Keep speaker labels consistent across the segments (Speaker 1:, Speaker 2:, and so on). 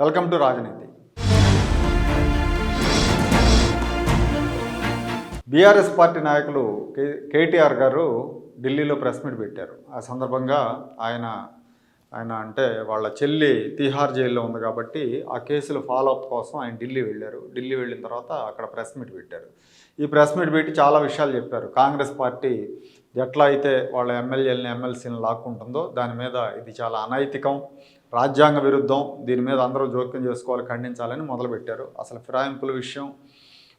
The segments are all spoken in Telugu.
Speaker 1: Welcome to Rajaneeti. BRS party నాయకులు కే కేటీఆర్ గారు ఢిల్లీలో ప్రెస్ మీట్ పెట్టారు. ఆ సందర్భంగా ఆయన ఆయన అంటే వాళ్ళ చెల్లి తిహార్ జైల్లో ఉంది కాబట్టి ఆ కేసులు ఫాలోఅప్ కోసం ఆయన ఢిల్లీ వెళ్ళారు. ఢిల్లీ వెళ్ళిన తర్వాత అక్కడ ప్రెస్ మీట్ పెట్టారు. ఈ ప్రెస్ మీట్ పెట్టి చాలా విషయాలు చెప్పారు. కాంగ్రెస్ పార్టీ ఎట్లా అయితే వాళ్ళ ఎమ్మెల్యేలని ఎమ్మెల్సీని లాక్కుంటుందో దాని మీద ఇది చాలా అనైతికం. రాజ్యాంగ విరుద్ధం. దీని మీద అందరూ జోక్యం చేసుకోవాలి ఖండించాలని మొదలుపెట్టారు. అసలు ఫిరాయింపుల విషయం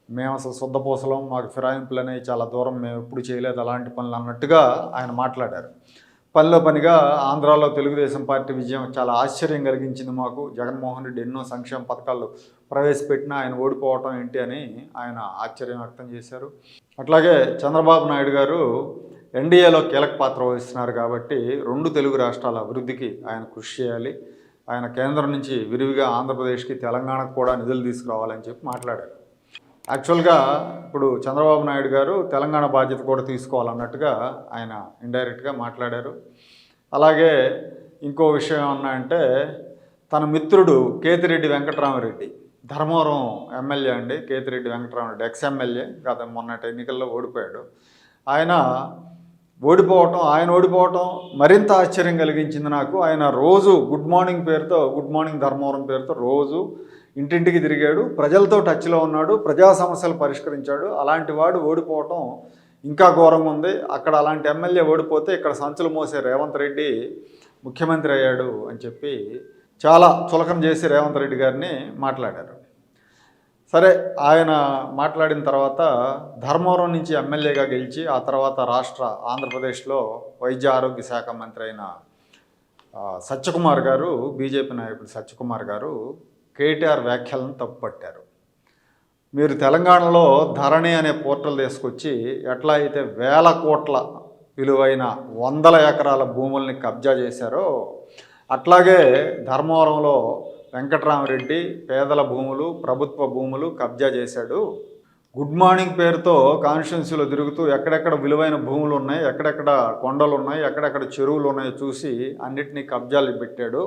Speaker 1: మేము అసలు శుద్ధపూసలం మాకు ఫిరాయింపులు అనేవి చాలా దూరం మేము ఎప్పుడు చేయలేదు అలాంటి పనులు అన్నట్టుగా ఆయన మాట్లాడారు. పనిలో పనిగా ఆంధ్రాలో తెలుగుదేశం పార్టీ విజయం చాలా ఆశ్చర్యం కలిగించింది మాకు. జగన్మోహన్ రెడ్డి ఎన్నో సంక్షేమ పథకాలు ప్రవేశపెట్టినా ఆయన ఓడిపోవటం ఏంటి అని ఆయన ఆశ్చర్యం వ్యక్తం చేశారు. అట్లాగే చంద్రబాబు నాయుడు గారు ఎన్డీఏలో కీలక పాత్ర వహిస్తున్నారు కాబట్టి రెండు తెలుగు రాష్ట్రాల అభివృద్ధికి ఆయన కృషి చేయాలి. ఆయన కేంద్రం నుంచి విరివిగా ఆంధ్రప్రదేశ్కి తెలంగాణకు కూడా నిధులు తీసుకురావాలని చెప్పి మాట్లాడారు. యాక్చువల్గా ఇప్పుడు చంద్రబాబు నాయుడు గారు తెలంగాణ బాధ్యత కూడా తీసుకోవాలన్నట్టుగా ఆయన ఇండైరెక్ట్గా మాట్లాడారు. అలాగే ఇంకో విషయం ఏమన్నాయంటే తన మిత్రుడు కేతిరెడ్డి వెంకటరామరెడ్డి ధర్మవరం ఎమ్మెల్యే అండి కేతిరెడ్డి వెంకటరామరెడ్డి ఎక్స్ ఎమ్మెల్యే గత మొన్నటి ఎన్నికల్లో ఓడిపోయాడు. ఆయన ఓడిపోవటం ఆయన ఓడిపోవటం మరింత ఆశ్చర్యం కలిగించింది నాకు. ఆయన రోజు గుడ్ మార్నింగ్ పేరుతో గుడ్ మార్నింగ్ ధర్మవరం పేరుతో రోజు ఇంటింటికి తిరిగాడు. ప్రజలతో టచ్లో ఉన్నాడు. ప్రజా సమస్యలు పరిష్కరించాడు. అలాంటి వాడు ఓడిపోవటం ఇంకా ఘోరంగా ఉంది. అక్కడ అలాంటి ఎమ్మెల్యే ఓడిపోతే ఇక్కడ సంచులు మోసే రేవంత్ రెడ్డి ముఖ్యమంత్రి అయ్యాడు అని చెప్పి చాలా చులకం చేసి రేవంత్ రెడ్డి గారిని మాట్లాడారు. సరే ఆయన మాట్లాడిన తర్వాత ధర్మవరం నుంచి ఎమ్మెల్యేగా గెలిచి ఆ తర్వాత రాష్ట్ర ఆంధ్రప్రదేశ్లో వైద్య ఆరోగ్య శాఖ మంత్రి అయిన సత్యకుమార్ గారు బీజేపీ నాయకుడు సత్యకుమార్ గారు కేటీఆర్ వ్యాఖ్యలను తప్పుపట్టారు. మీరు తెలంగాణలో ధరణి అనే పోర్టల్ తీసుకొచ్చి ఎట్లా అయితే వేల కోట్ల విలువైన వందల ఎకరాల భూముల్ని కబ్జా చేశారో అట్లాగే ధర్మవరంలో వెంకట్రామరెడ్డి పేదల భూములు ప్రభుత్వ భూములు కబ్జా చేశాడు. గుడ్ మార్నింగ్ పేరుతో కాన్స్టిట్యున్సీలో తిరుగుతూ ఎక్కడెక్కడ విలువైన భూములు ఉన్నాయి ఎక్కడెక్కడ కొండలు ఉన్నాయి ఎక్కడెక్కడ చెరువులు ఉన్నాయో చూసి అన్నిటినీ కబ్జాలు పెట్టాడు.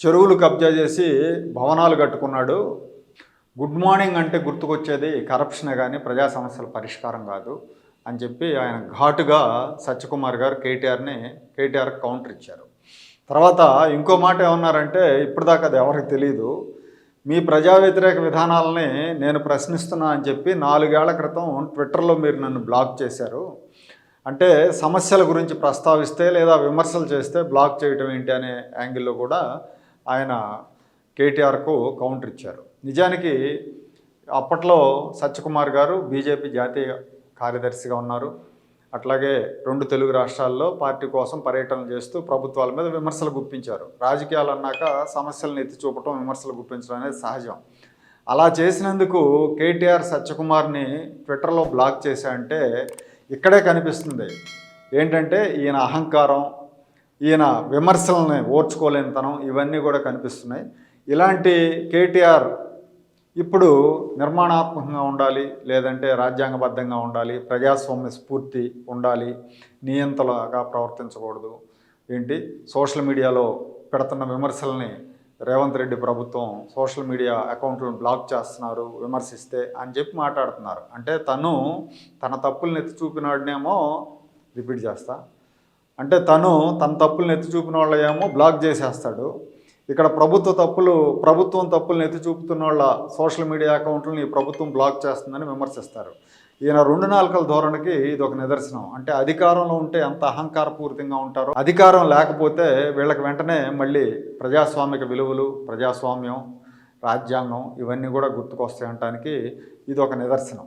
Speaker 1: చెరువులు కబ్జా చేసి భవనాలు కట్టుకున్నాడు. గుడ్ మార్నింగ్ అంటే గుర్తుకొచ్చేది కరప్షనే కానీ ప్రజా సమస్యల పరిష్కారం కాదు అని చెప్పి ఆయన ఘాటుగా సత్యకుమార్ గారు కేటీఆర్ని కేటీఆర్ కౌంటర్ ఇచ్చారు. తర్వాత ఇంకో మాట ఏమన్నారంటే ఇప్పటిదాకా అది ఎవరికి తెలియదు మీ ప్రజా వ్యతిరేక విధానాలని నేను ప్రశ్నిస్తున్నా అని చెప్పి నాలుగేళ్ళ క్రితం ట్విట్టర్లో మీరు నన్ను బ్లాక్ చేశారు. అంటే సమస్యల గురించి ప్రస్తావిస్తే లేదా విమర్శలు చేస్తే బ్లాక్ చేయటం ఏంటి అనే యాంగిల్లో కూడా ఆయన కేటీఆర్కు కౌంటర్ ఇచ్చారు. నిజానికి అప్పట్లో సత్యకుమార్ గారు బీజేపీ జాతీయ కార్యదర్శిగా ఉన్నారు. అట్లాగే రెండు తెలుగు రాష్ట్రాల్లో పార్టీ కోసం పర్యటన చేస్తూ ప్రభుత్వాల మీద విమర్శలు గుప్పించారు. రాజకీయాలు అన్నాక సమస్యలను ఎత్తి చూపటం విమర్శలు గుప్పించడం అనేది సహజం. అలా చేసినందుకు కేటీఆర్ సత్యకుమార్ని ట్విట్టర్లో బ్లాక్ చేశాయంటే ఇక్కడే కనిపిస్తుంది. ఏంటంటే ఈయన అహంకారం ఈయన విమర్శలని ఓర్చుకోలేనితనం ఇవన్నీ కూడా కనిపిస్తున్నాయి. ఇలాంటి కేటీఆర్ ఇప్పుడు నిర్మాణాత్మకంగా ఉండాలి లేదంటే రాజ్యాంగబద్ధంగా ఉండాలి ప్రజాస్వామ్య స్ఫూర్తి ఉండాలి నియంతలాగా ప్రవర్తించకూడదు. ఏంటి? సోషల్ మీడియాలో పెడుతున్న విమర్శల్ని రేవంత్ రెడ్డి ప్రభుత్వం సోషల్ మీడియా అకౌంట్లను బ్లాక్ చేస్తున్నారు విమర్శిస్తే అని చెప్పి మాట్లాడుతున్నారు. అంటే తను తన తప్పుల్ని ఎత్తి చూపినాడినేమో రిపీట్ చేస్తా. అంటే తను తన తప్పుల్ని ఎత్తి చూపిన వాళ్ళేమో బ్లాక్ చేసేస్తాడు. ఇక్కడ ప్రభుత్వ తప్పులు ప్రభుత్వం తప్పులను ఎత్తి చూపుతున్న వాళ్ళ సోషల్ మీడియా అకౌంట్లని ఈ ప్రభుత్వం బ్లాక్ చేస్తుందని విమర్శిస్తారు. ఈయన రెండు నాలుకల ధోరణికి ఇది ఒక నిదర్శనం. అంటే అధికారంలో ఉంటే ఎంత అహంకారపూరితంగా ఉంటారో అధికారం లేకపోతే వీళ్ళకి వెంటనే మళ్ళీ ప్రజాస్వామిక విలువలు ప్రజాస్వామ్యం రాజ్యాంగం ఇవన్నీ కూడా గుర్తుకొస్తాయి అనటానికి ఇది ఒక నిదర్శనం.